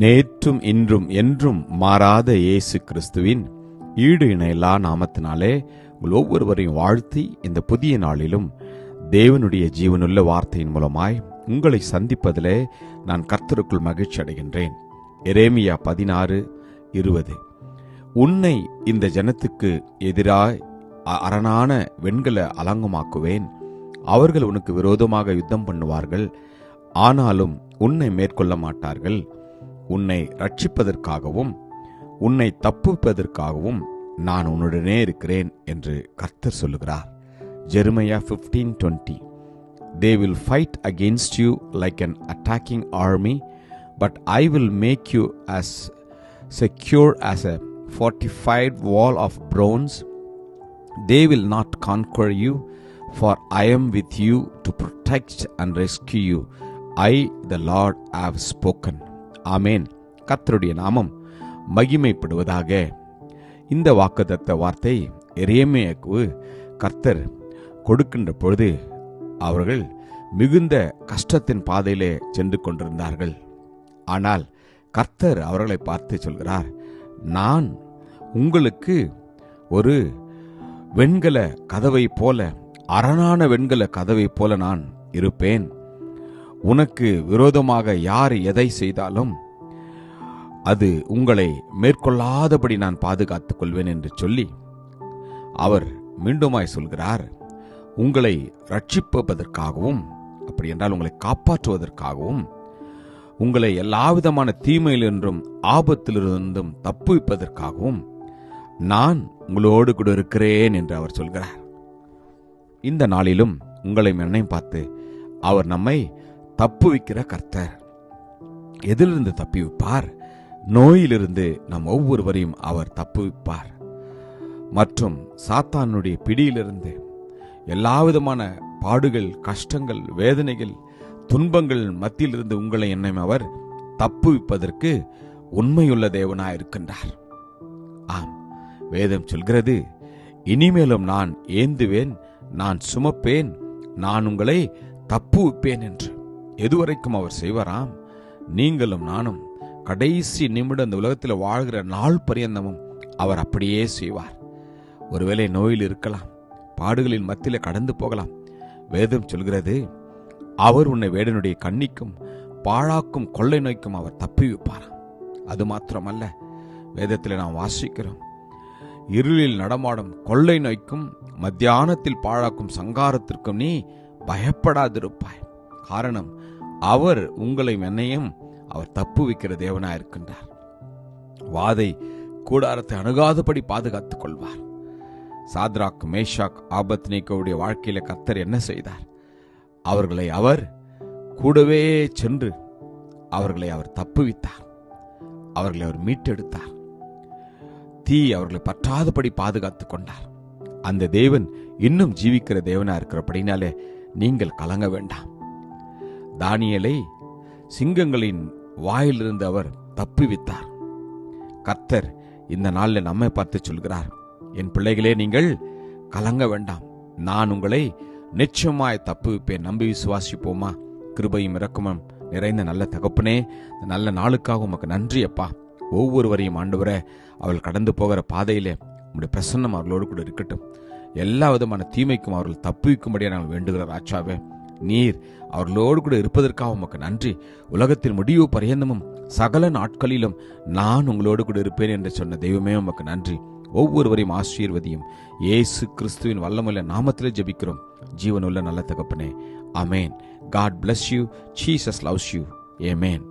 நேற்றும் இன்றும் என்றும் மாறாத இயேசு கிறிஸ்துவின் ஈடு இணையில்லா நாமத்தினாலே உங்கள் ஒவ்வொருவரையும் வாழ்த்தி இந்த புதிய நாளிலும் தேவனுடைய ஜீவனுள்ள வார்த்தையின் மூலமாய் உங்களை சந்திப்பதிலே நான் கர்த்தருக்குள் மகிழ்ச்சி அடைகின்றேன். எரேமியா பதினாறு இருபது. உன்னை இந்த ஜனத்துக்கு எதிராய் அரணான வெண்கல அலங்கமாக்குவேன். அவர்கள் உனக்கு விரோதமாக யுத்தம் பண்ணுவார்கள். ஆனாலும் உன்னை மேற்கொள்ள மாட்டார்கள். உன்னை ரட்சிப்பதற்காகவும் உன்னை தப்புவிப்பதற்காகவும் நான் உன்னுடனே இருக்கிறேன் என்று கர்த்தர் சொல்லுகிறார் Jeremiah 15:20 twenty they will fight against you like an attacking army but I will make you as secure as a fortified wall of bronze they will not conquer you, for I am with you to protect and rescue you. I, the Lord, have spoken. ஆமேன். கர்த்தருடைய நாமம் மகிமைப்படுவதாக. இந்த வாக்குத்தத்த வார்த்தை எரியமையக்கு கர்த்தர் கொடுக்கின்ற பொழுது அவர்கள் மிகுந்த கஷ்டத்தின் பாதையிலே சென்று கொண்டிருந்தார்கள். ஆனால் கர்த்தர் அவர்களை பார்த்து சொல்கிறார் நான் உங்களுக்கு ஒரு வெண்கல கதவை போல அரணான வெண்கல கதவை போல நான் இருப்பேன். உனக்கு விரோதமாக யார் எதை செய்தாலும் அது உங்களை மேற்கொள்ளாதபடி நான் பாதுகாத்துக் கொள்வேன் என்று சொல்லி அவர் மீண்டுமாய் சொல்கிறார் உங்களை ரட்சிப்பதற்காகவும் அப்படி என்றால் உங்களை காப்பாற்றுவதற்காகவும் உங்களை எல்லாவிதமான தீமையிலிருந்தும் ஆபத்திலிருந்தும் தப்புவிப்பதற்காகவும் நான் உங்களோடு கூட இருக்கிறேன் என்று அவர் சொல்கிறார். இந்த நாளிலும் உங்களை என்னையும் பார்த்து அவர் நம்மை தப்புவிக்கிற கர்த்தர். எதிலிருந்து தப்பிவிப்பார்? நோயிலிருந்து நம் ஒவ்வொருவரையும் அவர் தப்புவிப்பார். மற்றும் சாத்தானுடைய பிடியிலிருந்து எல்லாவிதமான பாடுகள் கஷ்டங்கள் வேதனைகள் துன்பங்கள் மத்தியிலிருந்து உங்களை என்னையும் அவர் தப்புவிப்பதற்கு உண்மையுள்ள தேவனாயிருக்கின்றார். ஆம் வேதம் சொல்கிறது இனிமேலும் நான் ஏந்துவேன் நான் சுமப்பேன் நான் உங்களை தப்புவிப்பேன் என்று. எதுவரைக்கும் அவர் செய்வாராம்? நீங்களும் நானும் கடைசி நிமிடம் இந்த உலகத்தில் வாழ்கிற நாள் பரியந்தமும் அவர் அப்படியே செய்வார். ஒருவேளை நோயில் இருக்கலாம் பாடுகளின் மத்தியில் கடந்து போகலாம். வேதம் சொல்கிறது அவர் உன்னை வேடனுடைய கண்ணிக்கும் பாழாக்கும் கொள்ளை நோய்க்கும் அவர் தப்பி வைப்பாராம். அது மாத்திரமல்ல வேதத்தில் நாம் வாசிக்கிறோம் இருளில் நடமாடும் கொள்ளை நோய்க்கும் மத்தியானத்தில் பாழாக்கும் சங்காரத்திற்கும் நீ பயப்படாதிருப்பாய். காரணம் அவர் உங்களையும் என்னையும் அவர் தப்பு வைக்கிற தேவனாயிருக்கின்றார் வாதை கூடாரத்தை அணுகாதபடி பாதுகாத்துக் கொள்வார். சாத்ராக் மேஷாக் ஆபத்னேக்கோவுடைய வாழ்க்கையில கத்தர் என்ன செய்தார்? அவர்களை அவர் கூடவே சென்று அவர்களை அவர் தப்புவித்தார் அவர்களை அவர் மீட்டெடுத்தார். தீ அவர்களை பற்றாதபடி பாதுகாத்துக் கொண்டார். அந்த தேவன் இன்னும் ஜீவிக்கிற தேவனா இருக்கிறபடினாலே நீங்கள் கலங்க வேண்டாம். தானியலை சிங்கங்களின் வாயிலிருந்து அவர் தப்புவித்தார். கர்த்தர் இந்த நாளில் நம்மை பார்த்து சொல்கிறார் என் பிள்ளைகளே நீங்கள் கலங்க வேண்டாம். நான் உங்களை நிச்சயமாய் தப்புவிப்பேன். நம்பி விசுவாசிப்போமா? கிருபையும் இறக்குமம் நிறைந்த நல்ல தகப்பனே நல்ல நாளுக்காக உமக்கு நன்றி அப்பா. ஒவ்வொருவரையும் ஆண்டு அவள் கடந்து போகிற பாதையிலே உங்களுடைய பிரசன்னம் அவர்களோடு கூட இருக்கட்டும். எல்லா விதமான தீமைக்கும் அவர்கள் தப்புவிக்கும்படியாக நாங்கள் வேண்டுகிற ராஜாவே நீர் அவர்களோடு கூட இருப்பதற்காக உமக்கு நன்றி. உலகத்தின் முடிவு பரியந்தமும் சகல நாட்களிலும் நான் உங்களோடு கூட இருப்பேன் என்று சொன்ன தெய்வமே உமக்கு நன்றி. ஒவ்வொருவரையும் ஆசீர்வதியும். இயேசு கிறிஸ்துவின் வல்லமுள்ள நாமத்திலே ஜபிக்கிறோம். ஜீவனுள்ள நல்ல தகப்பனே. அமேன் God bless you Jesus loves you ஏமேன்